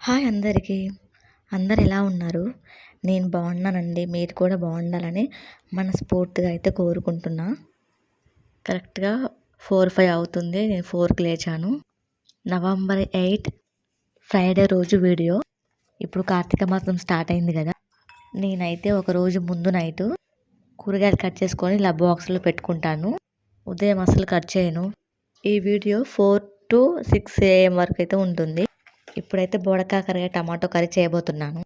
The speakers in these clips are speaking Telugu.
హాయ్ అందరికీ. అందరు ఎలా ఉన్నారు? నేను బాగున్నానండి. మీరు కూడా బాగుండాలని మనస్ఫూర్తిగా అయితే కోరుకుంటున్నా. కరెక్ట్గా ఫోర్ ఫైవ్ అవుతుంది. నేను ఫోర్కి లేచాను. నవంబర్ ఎయిట్ ఫ్రైడే రోజు వీడియో. ఇప్పుడు కార్తీక మాసం స్టార్ట్ అయింది కదా. నేనైతే ఒక రోజు ముందు నైటు కూరగాయలు కట్ చేసుకొని ఇలా బాక్స్లో పెట్టుకుంటాను. ఉదయం అసలు కట్ చేయను. ఈ video four to six AM వరకు అయితే ఉంటుంది. ఇప్పుడైతే బోడకాకరగా టమాటో కర్రీ చేయబోతున్నాను.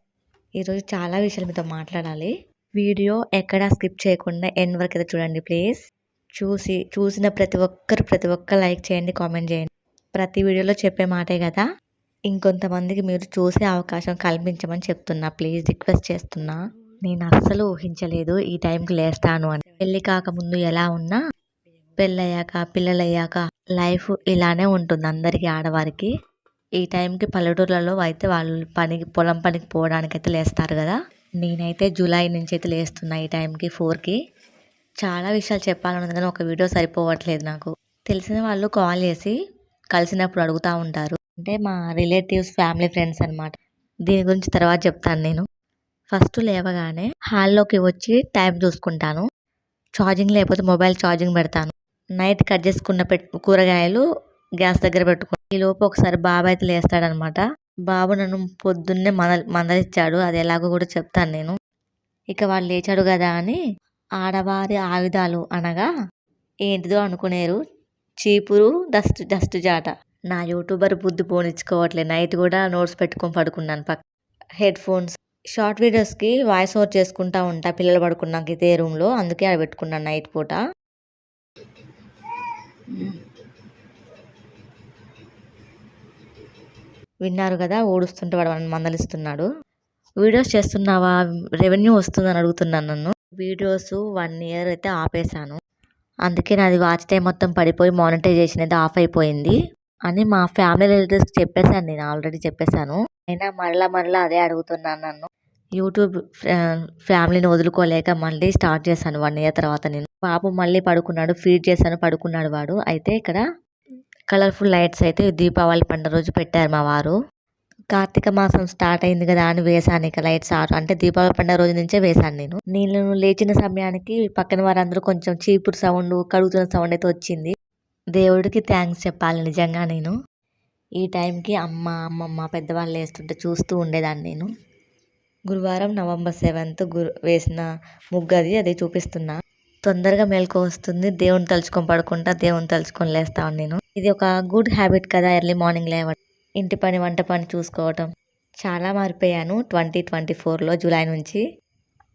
ఈరోజు చాలా విషయాలు మీతో మాట్లాడాలి. వీడియో ఎక్కడా స్కిప్ చేయకుండా ఎండ్ వరకు అయితే చూడండి ప్లీజ్. చూసి చూసిన ప్రతి ఒక్కరు ప్రతి ఒక్క లైక్ చేయండి కామెంట్ చేయండి. ప్రతి వీడియోలో చెప్పే మాటే కదా. ఇంకొంతమందికి మీరు చూసే అవకాశం కల్పించమని చెప్తున్నా ప్లీజ్ రిక్వెస్ట్ చేస్తున్నా. నేను అస్సలు ఊహించలేదు ఈ టైంకి లేస్తాను అని. పెళ్ళి కాకముందు ఎలా ఉన్నా పెళ్ళయ్యాక పిల్లలయ్యాక లైఫ్ ఇలానే ఉంటుంది అందరికీ ఆడవారికి. ఈ టైంకి పల్లెటూర్లలో అయితే వాళ్ళు పనికి పొలం పనికి పోవడానికి అయితే లేస్తారు కదా. నేనైతే జూలై నుంచి అయితే లేస్తున్నా ఈ టైంకి ఫోర్కి. చాలా విషయాలు చెప్పాలన్నది కానీ ఒక వీడియో సరిపోవట్లేదు నాకు. తెలిసిన వాళ్ళు కాల్ చేసి కలిసినప్పుడు అడుగుతూ ఉంటారు. అంటే మా రిలేటివ్స్ ఫ్యామిలీ ఫ్రెండ్స్ అనమాట దీని గురించి తర్వాత చెప్తాను నేను. ఫస్ట్ లేవగానే హాల్లోకి వచ్చి టైం చూసుకుంటాను. ఛార్జింగ్ లేకపోతే మొబైల్ ఛార్జింగ్ పెడతాను. నైట్ కట్ చేసుకున్న పెట్ కూరగాయలు గ్యాస్ దగ్గర పెట్టుకుని ఈ లోపు ఒకసారి బాబు అయితే లేస్తాడనమాట. బాబు నన్ను పొద్దున్నే మంద మందలిచ్చాడు. అది ఎలాగో కూడా చెప్తాను నేను. ఇక వాడు లేచాడు కదా అని ఆడవారి ఆయుధాలు అనగా ఏంటిదో అనుకునేరు. చీపురు డస్ట్ డస్ట్ జాట. నా యూట్యూబర్ బుద్ధి పోనిచ్చుకోవట్లే. నైట్ కూడా నోట్స్ పెట్టుకొని పడుకున్నాను పక్క హెడ్ ఫోన్స్. షార్ట్ వీడియోస్కి వాయిస్ ఓవర్ చేసుకుంటా ఉంటా. పిల్లలు పడుకున్నాక ఇదే రూమ్లో. అందుకే అది పెట్టుకున్నాను నైట్ పూట. విన్నారు కదా ఊడుస్తుంటే వాడు మందలిస్తున్నాడు. వీడియోస్ చేస్తున్నావా? రెవెన్యూ వస్తుందని అడుగుతున్నాను నన్ను. వీడియోస్ వన్ ఇయర్ అయితే ఆపేశాను. అందుకే నాది వాచ్ టైం మొత్తం పడిపోయి మానిటైజేషన్ అయితే ఆఫ్ అయిపోయింది అని మా ఫ్యామిలీ రిలేటివ్స్కి చెప్పేశాను నేను ఆల్రెడీ చెప్పేశాను. అయినా మరలా మరలా అదే అడుగుతున్నాను నన్ను. యూట్యూబ్ ఫ్యామిలీని వదులుకోలేక మళ్ళీ స్టార్ట్ చేశాను వన్ ఇయర్ తర్వాత నేను. బాబు మళ్ళీ పడుకున్నాడు ఫీడ్ చేశాను పడుకున్నాడు వాడు. అయితే ఇక్కడ కలర్ఫుల్ లైట్స్ అయితే దీపావళి పండుగ రోజు పెట్టారు మా వారు. కార్తీక మాసం స్టార్ట్ అయింది కదా అని వేశాను ఇక లైట్స్ ఆరు. అంటే దీపావళి పండుగ రోజు నుంచే వేశాను నేను. నేను లేచిన సమయానికి పక్కన వారందరూ కొంచెం చీపురు సౌండ్ కడుగుతున్న సౌండ్ అయితే వచ్చింది. దేవుడికి థ్యాంక్స్ చెప్పాలి నిజంగా నేను. ఈ టైంకి అమ్మ అమ్మమ్మ పెద్దవాళ్ళు వేస్తుంటే చూస్తూ ఉండేదాన్ని నేను. గురువారం నవంబర్ సెవెంత్ గురు వేసిన ముగ్గు అది అది చూపిస్తున్నా. తొందరగా మేల్కో వస్తుంది. దేవుని తలుచుకొని పడుకుంటా దేవుని తలుచుకొని లేస్తాను నేను. ఇది ఒక గుడ్ హ్యాబిట్ కదా ఎర్లీ మార్నింగ్ లేవడం ఇంటి పని వంట పని చూసుకోవటం. చాలా మారిపోయాను ట్వంటీ ట్వంటీ ఫోర్లో జూలై నుంచి.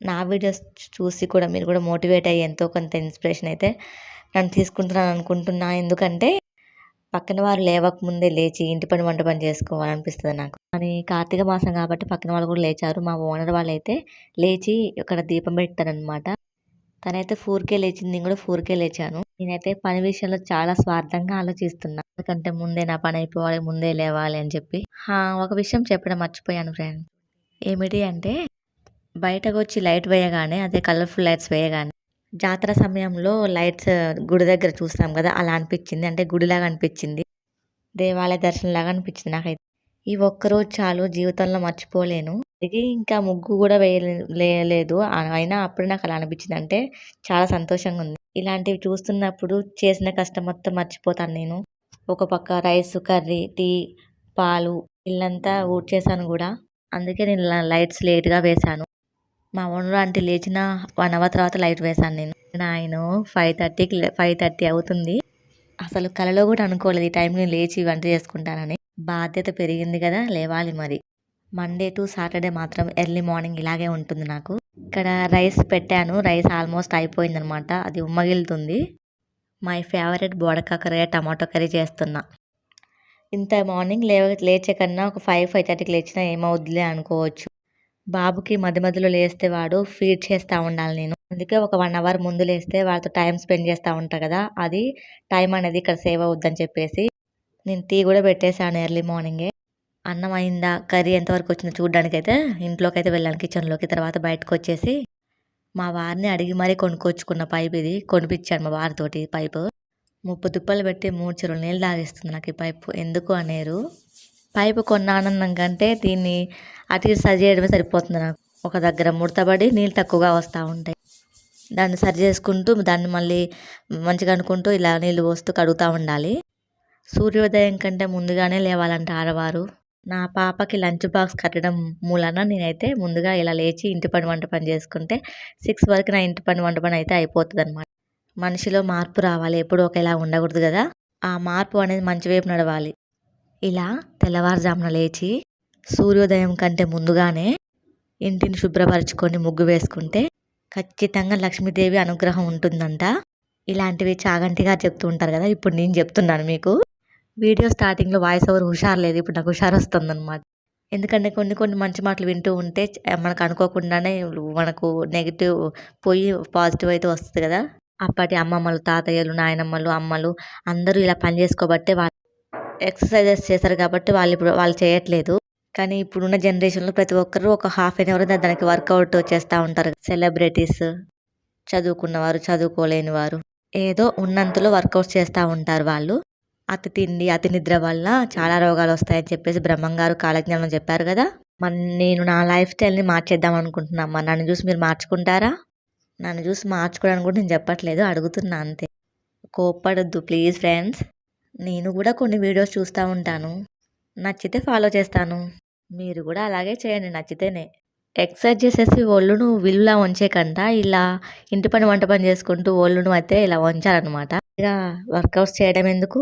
నా వీడియోస్ చూసి కూడా మీరు కూడా మోటివేట్ అయ్యి ఎంతో కొంత ఇన్స్పిరేషన్ అయితే నన్ను తీసుకుంటున్నాను అనుకుంటున్నా. ఎందుకంటే పక్కన వారు లేవక ముందే లేచి ఇంటి పని వంట పని చేసుకోవాలనిపిస్తుంది నాకు. కానీ కార్తీక మాసం కాబట్టి పక్కన వాళ్ళు కూడా లేచారు. మా ఓనర్ వాళ్ళు అయితే లేచి ఇక్కడ దీపం పెట్టారనమాట తనైతే ఫోర్కే లేచింది నేను కూడా ఫోర్కే లేచాను. నేనైతే పని విషయంలో చాలా స్వార్థంగా ఆలోచిస్తున్నా. ఎందుకంటే ముందే నా పని అయిపోవాలి ముందే లేవాలి అని చెప్పి. ఒక విషయం చెప్పడం మర్చిపోయాను ఫ్రెండ్ ఏమిటి అంటే బయటకు వచ్చి లైట్ వేయగానే అదే కలర్ఫుల్ లైట్స్ వేయగానే జాతర సమయంలో లైట్స్ గుడి దగ్గర చూస్తాం కదా అలా అనిపించింది. అంటే గుడిలాగా అనిపించింది. దేవాలయ దర్శనం లాగా అనిపించింది నాకైతే. ఈ ఒక్కరోజు చాలు జీవితంలో మర్చిపోలేను. ఇది ఇంకా ముగ్గు కూడా వేయలేదు అయినా అప్పుడు నాకు అలా అనిపించింది. అంటే చాలా సంతోషంగా ఉంది. ఇలాంటివి చూస్తున్నప్పుడు చేసిన కష్టం మొత్తం మర్చిపోతాను నేను. ఒక పక్క రైస్ కర్రీ టీ పాలు ఇల్లంతా ఊడ్చేసాను కూడా. అందుకే నేను లైట్స్ లేట్గా వేశాను. మా ఓనర్ అంటే లేచిన వన్ అవర్ తర్వాత లైట్ వేశాను నేను. ఆయన ఫైవ్ థర్టీకి ఫైవ్ థర్టీ అవుతుంది. అసలు కలలో కూడా అనుకోలేదు ఈ టైంకి లేచి వంట చేసుకుంటానని. బాధ్యత పెరిగింది కదా లేవాలి మరి. మండే టు సాటర్డే మాత్రం ఎర్లీ మార్నింగ్ ఇలాగే ఉంటుంది నాకు. ఇక్కడ రైస్ పెట్టాను రైస్ ఆల్మోస్ట్ అయిపోయిందనమాట అది ఉమ్మగిలుతుంది. మై ఫేవరెట్ బోడకాకరయ్య టమాటో కర్రీ చేస్తున్నా. ఇంత మార్నింగ్ లేవ లేచే కన్నా ఒక ఫైవ్ ఫైవ్ థర్టీకి లేచినా ఏమవుద్దిలే అనుకోవచ్చు. బాబుకి మధ్య మధ్యలో లేస్తే వాడు ఫీడ్ చేస్తూ ఉండాలి నేను. అందుకే ఒక వన్ అవర్ ముందు లేస్తే వాళ్ళతో టైం స్పెండ్ చేస్తూ ఉంటా కదా అది టైం అనేది ఇక్కడ సేవ్ అవుద్దని చెప్పేసి. నేను టీ కూడా పెట్టేశాను ఎర్లీ మార్నింగే అన్నం అయిందా కర్రీ ఎంతవరకు వచ్చిందో చూడడానికి అయితే ఇంట్లోకి అయితే వెళ్ళాను కిచెన్లోకి తర్వాత బయటకు వచ్చేసి మా వారిని అడిగి మరీ కొనుక్కొచ్చుకున్న పైప్ ఇది కొనిపించాను మా వారితోటి పైపు. ముప్పు తుప్పలు పెట్టి మూడు చెరువులు నీళ్ళు తాగిస్తుంది నాకు ఈ పైపు. ఎందుకు అనేరు? పైపు కొన్న ఆనందం కంటే దీన్ని అటు సరి చేయడమే సరిపోతుంది నాకు. ఒక దగ్గర ముడతబడి నీళ్ళు తక్కువగా వస్తూ ఉంటాయి. దాన్ని సరి చేసుకుంటూ దాన్ని మళ్ళీ మంచిగా అనుకుంటూ ఇలా నీళ్ళు పోస్తూ కడుగుతూ ఉండాలి. సూర్యోదయం కంటే ముందుగానే లేవాలంట ఆడవారు. నా పాపకి లంచ్ బాక్స్ కట్టడం మూలన నేనైతే ముందుగా ఇలా లేచి ఇంటి పని వంట పని చేసుకుంటే సిక్స్ వరకు నా ఇంటి పని వంట పని అయితే అయిపోతుంది అనమాట మనిషిలో మార్పు రావాలి ఎప్పుడు ఒకేలా ఉండకూడదు కదా. ఆ మార్పు అనేది మంచి వైపు నడవాలి. ఇలా తెల్లవారుజామున లేచి సూర్యోదయం కంటే ముందుగానే ఇంటిని శుభ్రపరచుకొని ముగ్గు వేసుకుంటే ఖచ్చితంగా లక్ష్మీదేవి అనుగ్రహం ఉంటుందంట. ఇలాంటివి చాగంటిగా చెప్తూ ఉంటారు కదా ఇప్పుడు నేను చెప్తున్నాను మీకు. వీడియో స్టార్టింగ్లో వాయిస్ ఓవర్ హుషారు లేదు. ఇప్పుడు నాకు హుషారు వస్తుంది అనమాట ఎందుకంటే కొన్ని కొన్ని మంచి మాటలు వింటూ ఉంటే మనకు అనుకోకుండానే మనకు నెగిటివ్ పోయి పాజిటివ్ అయితే వస్తుంది కదా. అప్పటి అమ్మమ్మలు తాతయ్యలు నాయనమ్మలు అమ్మలు అందరూ ఇలా పని చేసుకోబట్టే వాళ్ళు ఎక్సర్సైజెస్ చేస్తారు కాబట్టి వాళ్ళు ఇప్పుడు వాళ్ళు చేయట్లేదు. కానీ ఇప్పుడున్న జనరేషన్లో ప్రతి ఒక్కరూ ఒక హాఫ్ అన్ అవర్ దానికి వర్కౌట్ చేస్తూ ఉంటారు. సెలబ్రిటీస్ చదువుకున్నవారు చదువుకోలేని వారు ఏదో ఉన్నంతలో వర్కౌట్ చేస్తూ ఉంటారు వాళ్ళు. అతి తిండి అతి నిద్ర వల్ల చాలా రోగాలు వస్తాయని చెప్పేసి బ్రహ్మంగారు కాలజ్ఞానం చెప్పారు కదా? మన నేను నా లైఫ్ స్టైల్ని మార్చేద్దాం అనుకుంటున్నామ్మా నన్ను చూసి మీరు మార్చుకుంటారా? నన్ను చూసి మార్చుకోవడానికి కూడా నేను చెప్పట్లేదు అడుగుతున్నా అంతే. కోప్పడొద్దు ప్లీజ్ ఫ్రెండ్స్. నేను కూడా కొన్ని వీడియోస్ చూస్తూ ఉంటాను. నచ్చితే ఫాలో చేస్తాను. మీరు కూడా అలాగే చేయండి నచ్చితేనే. ఎక్సర్సైజ్ చేసేసి ఒళ్ళును విల్లులా వంచేకంట ఇలా ఇంటి పని వంట పని చేసుకుంటూ ఒళ్ళును అయితే ఇలా వంచాలన్నమాట. ఇక వర్కౌట్స్ చేయడం ఎందుకు?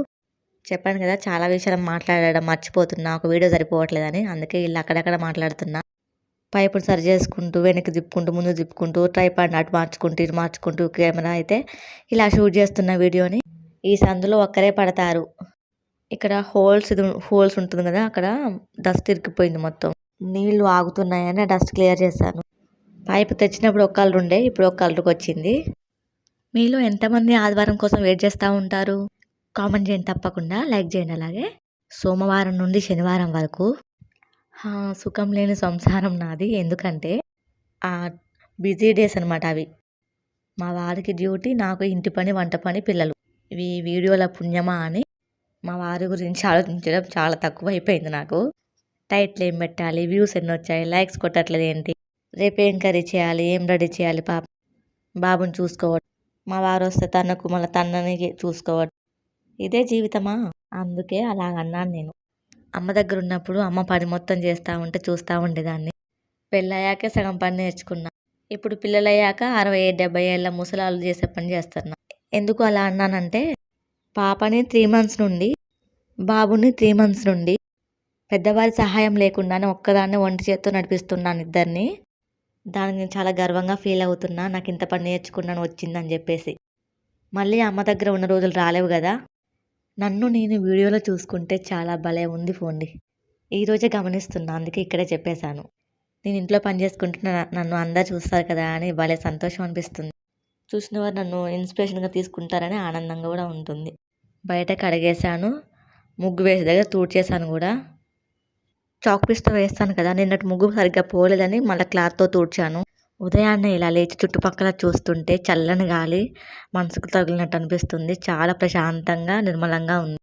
చెప్పాను కదా చాలా విషయాలు మాట్లాడడం మర్చిపోతున్నా ఒక వీడియో సరిపోవట్లేదని అందుకే ఇలా అక్కడక్కడ మాట్లాడుతున్నా. పైపును సరి చేసుకుంటూ వెనక్కి తిప్పుకుంటూ ముందు తిప్పుకుంటూ ట్రైపాడ్ అటు మార్చుకుంటూ ఇటు మార్చుకుంటూ కెమెరా అయితే ఇలా షూట్ చేస్తున్న వీడియోని ఈ సందులో ఒక్కరే పడతారు. ఇక్కడ హోల్స్ ఇది హోల్స్ ఉంటుంది కదా అక్కడ డస్ట్ ఇరికిపోయింది మొత్తం. నీళ్ళు ఆగుతున్నాయని డస్ట్ క్లియర్ చేశాను. పైపు తెచ్చినప్పుడు ఒక కలర్ ఉండే ఇప్పుడు ఒక కలర్కి వచ్చింది. మీలో ఎంతమంది ఆదివారం కోసం వెయిట్ చేస్తూ ఉంటారు? కామెంట్ చేయండి తప్పకుండా లైక్ చేయండి అలాగే. సోమవారం నుండి శనివారం వరకు. సుఖం లేని సంసారం నాది. ఎందుకంటే బిజీ డేస్ అనమాట అవి. మా వారికి డ్యూటీ నాకు ఇంటి పని వంట పని పిల్లలు. ఇవి వీడియోల పుణ్యమా అని మా వారి గురించి ఆలోచించడం చాలా తక్కువ అయిపోయింది నాకు. టైట్లు ఏం పెట్టాలి? వ్యూస్ ఎన్ని వచ్చాయి? లైక్స్ కొట్టట్లేదు ఏంటి? రేపు ఏం కర్రీ చేయాలి? ఏం రెడీ చేయాలి? పాప బాబుని చూసుకోవడం. మా వారు వస్తే తనకు మళ్ళీ తనని చూసుకోవడం. ఇదే జీవితమా? అందుకే అలా అన్నాను నేను. అమ్మ దగ్గర ఉన్నప్పుడు అమ్మ పని మొత్తం చేస్తూ ఉంటే చూస్తూ ఉండేదాన్ని. పెళ్ళయ్యాకే సగం పని నేర్చుకున్నా. ఇప్పుడు పిల్లలయ్యాక అరవై డెబ్బై ఏళ్ళ ముసలాలు చేసే పని చేస్తున్నా. ఎందుకు అలా అన్నానంటే పాపని త్రీ మంత్స్ నుండి బాబుని త్రీ మంత్స్ నుండి పెద్దవారి సహాయం లేకుండానే ఒక్కదాన్నే ఒంటి చేత్తో నడిపిస్తున్నాను ఇద్దరిని. దానికి నేను చాలా గర్వంగా ఫీల్ అవుతున్నా. నాకు ఇంత పని నేర్చుకున్నాను వచ్చిందని చెప్పేసి. మళ్ళీ అమ్మ దగ్గర ఉన్న రోజులు రాలేవు కదా. నన్ను నేను వీడియోలో చూసుకుంటే చాలా భలే ఉంది ఫోన్ది. ఈరోజే గమనిస్తున్నా అందుకే ఇక్కడే చెప్పేశాను. నేను ఇంట్లో పని చేసుకుంటున్నా నన్ను అందరు చూస్తారు కదా అని భలే సంతోషం అనిపిస్తుంది. చూసిన వారు నన్ను ఇన్స్పిరేషన్గా తీసుకుంటారని ఆనందంగా కూడా ఉంటుంది. బయట కడిగేశాను ముగ్గు వేసే దగ్గర తూడ్చేశాను కూడా. చాక్ పీస్తో వేస్తాను కదా నిన్నటి ముగ్గు సరిగ్గా పోలేదని మళ్ళీ క్లాత్తో తూడ్చాను. ఉదయాన్నే ఇలా లేచి చుట్టుపక్కల చూస్తుంటే చల్లని గాలి మనసుకు తగిలినట్టు అనిపిస్తుంది. చాలా ప్రశాంతంగా నిర్మలంగా ఉంది.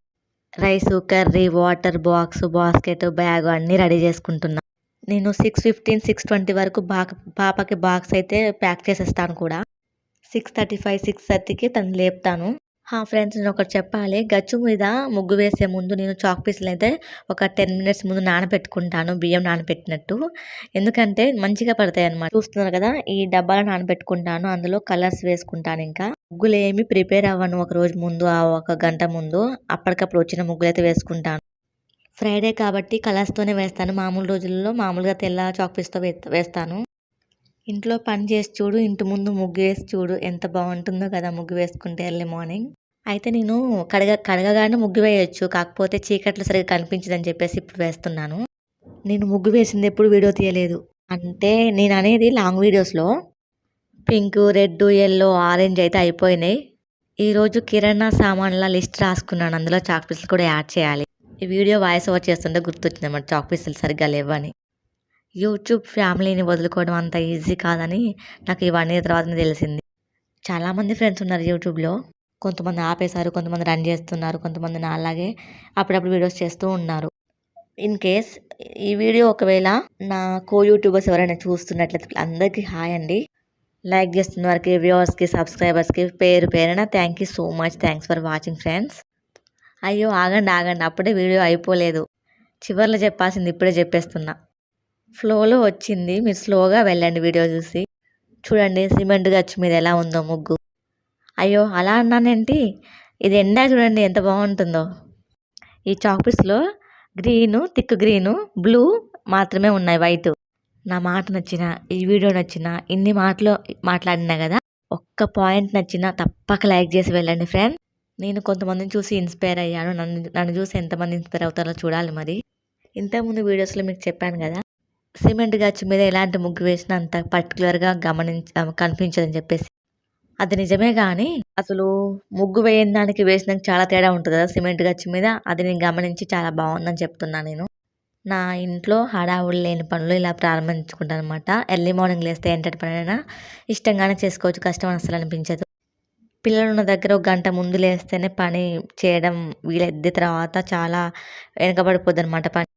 Rice curry water box basket bag అన్నీ రెడీ చేసుకుంటున్నా. నేను సిక్స్ ఫిఫ్టీన్ సిక్స్ ట్వంటీ వరకు బాక పాపకి బాక్స్ అయితే ప్యాక్ చేసేస్తాను కూడా. సిక్స్ థర్టీ ఫైవ్ సిక్స్ థర్టీకి తను లేపుతాను. హా ఫ్రెండ్స్ నేను ఒకటి చెప్పాలి. గచ్చు మీద ముగ్గు వేసే ముందు నేను చాక్ పీసులు అయితే ఒక టెన్ మినిట్స్ ముందు నానబెట్టుకుంటాను బియ్యం నానబెట్టినట్టు. ఎందుకంటే మంచిగా పడతాయి అన్నమాట. చూస్తున్నారు కదా ఈ డబ్బాలో నానబెట్టుకుంటాను అందులో కలర్స్ వేసుకుంటాను ఇంకా. ముగ్గులు ఏమి ప్రిపేర్ అవ్వను ఒక రోజు ముందు ఆ ఒక గంట ముందు. అప్పటికప్పుడు వచ్చిన ముగ్గులు అయితే వేసుకుంటాను. ఫ్రైడే కాబట్టి కలర్స్తోనే వేస్తాను. మామూలు రోజుల్లో మామూలుగా తెల్ల చాక్ పీస్తో వే- వేస్తాను. ఇంట్లో పని చేసి చూడు ఇంటి ముందు ముగ్గు వేసి చూడు ఎంత బాగుంటుందో కదా ముగ్గు వేసుకుంటే ఎర్లీ మార్నింగ్. అయితే నేను కడగ కడగగానే ముగ్గు వేయొచ్చు కాకపోతే చీకట్లో సరిగ్గా కనిపించదని చెప్పేసి ఇప్పుడు వేస్తున్నాను. నేను ముగ్గు వేసింది ఎప్పుడు వీడియో తీయలేదు. అంటే నేను అనేది లాంగ్ వీడియోస్లో పింక్ రెడ్ ఎల్లో ఆరెంజ్ అయితే అయిపోయినాయి. ఈరోజు కిరాణా సామాన్ల లిస్ట్ రాసుకున్నాను. అందులో చాక్ పీసులు కూడా యాడ్ చేయాలి. ఈ వీడియో వాయిస్ ఓవర్ చేస్తుంటే గుర్తొచ్చింది అన్నమాట చాక్ పీసులు సరిగ్గా లేవని. యూట్యూబ్ ఫ్యామిలీని వదులుకోవడం అంత ఈజీ కాదని నాకు ఈ వన్ ఇయర్ తర్వాత తెలిసింది. చాలామంది ఫ్రెండ్స్ ఉన్నారు యూట్యూబ్లో. కొంతమంది ఆపేశారు కొంతమంది రన్ చేస్తున్నారు కొంతమంది నా అలాగే అప్పుడప్పుడు వీడియోస్ చేస్తూ ఉన్నారు. ఇన్ కేస్ ఈ వీడియో ఒకవేళ నా కో యూట్యూబర్స్ ఎవరైనా చూస్తున్నట్లయితే అందరికీ హాయ్ అండి. లైక్ చేస్తున్న వారికి వ్యూవర్స్కి సబ్స్క్రైబర్స్కి పేరు పేరున thank you so much. Thanks for watching friends. అయ్యో ఆగండి ఆగండి. అప్పుడే వీడియో అయిపోలేదు. చివర్లో చెప్పాల్సింది ఇప్పుడే చెప్పేస్తున్నా. ఫ్లోలో వచ్చింది. మీరు స్లోగా వెళ్ళండి వీడియో చూసి. చూడండి సిమెంట్ గచ్చు మీద ఎలా ఉందో ముగ్గు. అయ్యో అలా అన్నానేంటి? ఇది ఎండా చూడండి ఎంత బాగుంటుందో. ఈ చాక్పీస్లో గ్రీను థిక్ గ్రీను బ్లూ మాత్రమే ఉన్నాయి వైట్. నా మాట నచ్చిన ఈ వీడియో నచ్చిన ఇన్ని మాటలు మాట్లాడినా కదా ఒక్క పాయింట్ నచ్చినా తప్పక లైక్ చేసి వెళ్ళండి ఫ్రెండ్. నేను కొంతమందిని చూసి ఇన్స్పైర్ అయ్యాను. నన్ను నన్ను చూసి ఎంతమంది ఇన్స్పైర్ అవుతారో చూడాలి మరి. ఇంతకుముందు వీడియోస్లో మీకు చెప్పాను కదా సిమెంట్ గచ్చు మీద ఎలాంటి ముగ్గు వేసినా అంత పర్టికులర్గా గమనించ కనిపించదని చెప్పేసి. అది నిజమే కానీ అసలు ముగ్గు వేయని దానికి వేసినాక చాలా తేడా ఉంటుంది కదా సిమెంట్ గచ్చు మీద. అది నేను గమనించి చాలా బాగుందని చెప్తున్నాను నేను. నా ఇంట్లో హడావుడి లేని పనులు ఇలా ప్రారంభించుకుంటాను అనమాట ఎర్లీ మార్నింగ్ లేస్తే ఎంతటి పనైనా ఇష్టంగానే చేసుకోవచ్చు. కష్టం అసలు అనిపించదు. పిల్లలు ఉన్న దగ్గర ఒక గంట ముందు లేస్తేనే పని చేయడం వీలైద్ది. తర్వాత చాలా వెనకబడిపోద్ది అనమాట పని.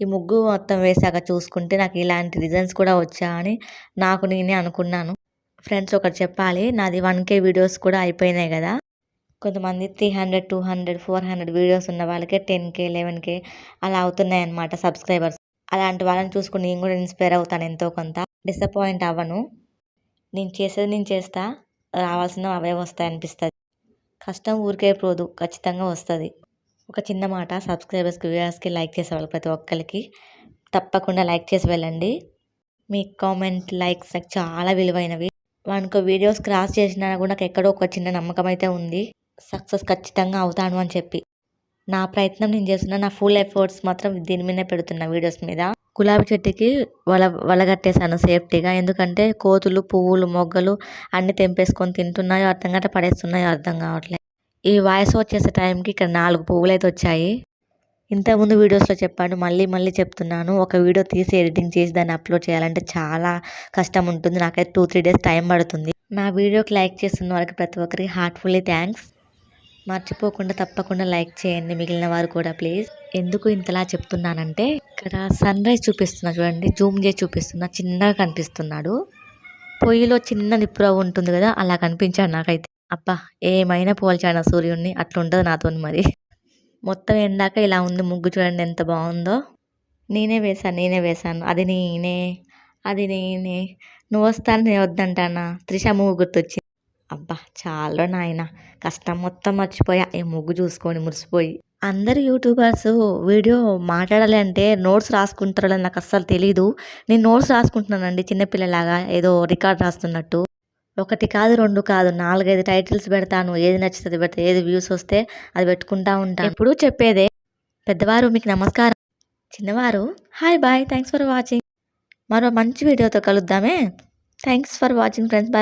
ఈ ముగ్గు మొత్తం వేసాక చూసుకుంటే నాకు ఇలాంటి రిజన్స్ కూడా వచ్చా అని నాకు నేనే అనుకున్నాను. ఫ్రెండ్స్ ఒకటి చెప్పాలి నాది వన్ కే వీడియోస్ కూడా అయిపోయినాయి కదా. కొంతమంది three hundred two hundred four hundred videos ఉన్న వాళ్ళకే టెన్ కే లెవెన్ కే అలా అవుతున్నాయి అనమాట సబ్స్క్రైబర్స్ అలాంటి వాళ్ళని చూసుకుని నేను కూడా ఇన్స్పైర్ అవుతాను ఎంతో కొంత. డిసప్పాయింట్ అవ్వను. నేను చేసేది నేను చేస్తా రావాల్సిన అవే వస్తాయి అనిపిస్తుంది కష్టం ఊరికే పోదు ఖచ్చితంగా వస్తుంది. ఒక చిన్న మాట సబ్స్క్రైబర్స్కి వ్యూవర్స్కి లైక్ చేసే వాళ్ళు ప్రతి ఒక్కరికి తప్పకుండా లైక్ చేసి వెళ్ళండి. మీ కామెంట్ లైక్స్ నాకు చాలా విలువైనవి. వానికి వీడియోస్ క్రాస్ చేసినా కూడా నాకు ఎక్కడో ఒక చిన్న నమ్మకం అయితే ఉంది. సక్సెస్ ఖచ్చితంగా అవుతాను అని చెప్పి. నా ప్రయత్నం నేను చేస్తున్నా నా ఫుల్ ఎఫర్ట్స్ మాత్రం దీని మీదనే పెడుతున్నా వీడియోస్ మీద. గులాబీ చెట్టుకి వల వలగట్టేశాను సేఫ్టీగా ఎందుకంటే కోతులు పువ్వులు మొగ్గలు అన్ని తెంపేసుకొని తింటున్నాయో అర్థం గట్ట పడేస్తున్నాయో అర్థం కావట్లేదు ఈ వాయిస్ వచ్చేసే టైంకి ఇక్కడ నాలుగు పువ్వులు అయితే వచ్చాయి ఇంతకుముందు వీడియోస్లో చెప్పాను మళ్ళీ మళ్ళీ చెప్తున్నాను. ఒక వీడియో తీసి ఎడిటింగ్ చేసి దాన్ని అప్లోడ్ చేయాలంటే చాలా కష్టం ఉంటుంది. నాకైతే టూ త్రీ డేస్ టైం పడుతుంది. నా వీడియోకి లైక్ చేస్తున్న వారికి ప్రతి ఒక్కరికి హార్ట్ఫుల్లీ థ్యాంక్స్ మర్చిపోకుండా తప్పకుండా లైక్ చేయండి మిగిలిన వారు కూడా ప్లీజ్ ఎందుకు ఇంతలా చెప్తున్నానంటే ఇక్కడ సన్ రైజ్ చూపిస్తున్నా చూడండి జూమ్ చేసి చూపిస్తున్నా చిన్నగా కనిపిస్తున్నాడు. పొయ్యిలో చిన్న నిప్పుర ఉంటుంది కదా అలా కనిపించాడు నాకైతే. అబ్బా ఏమైనా పోల్చాను సూర్యుడిని అట్లుంటుంది నాతో మరి. మొత్తం ఎండాక ఇలా ఉంది ముగ్గు చూడండి ఎంత బాగుందో. నేనే వేశాను నేనే వేశాను. అది నేనే అది నేనే. నువ్వు వస్తాను నేను వద్దంటానా? త్రిష ముగ్గు గుర్తొచ్చింది. అబ్బా చాలా నాయన. కష్టం మొత్తం మర్చిపోయా. ఈ ముగ్గు చూసుకొని మురిసిపోయి. అందరు యూట్యూబర్స్ వీడియో మాట్లాడాలి అంటే నోట్స్ రాసుకుంటారో నాకు అస్సలు తెలీదు. నేను నోట్స్ రాసుకుంటున్నానండి చిన్నపిల్లలాగా. ఏదో రికార్డ్ రాస్తున్నట్టు. ఒకటి కాదు రెండు కాదు నాలుగైదు టైటిల్స్ పెడతాను. ఏది నచ్చుతుంది పెడతా ఏది వ్యూస్ వస్తే అది పెట్టుకుంటా ఉంటాను. ఎప్పుడూ చెప్పేదే. పెద్దవారు మీకు నమస్కారం. చిన్నవారు hi bye thanks for watching. మరో మంచి వీడియోతో కలుద్దామే. Thanks for watching friends bye.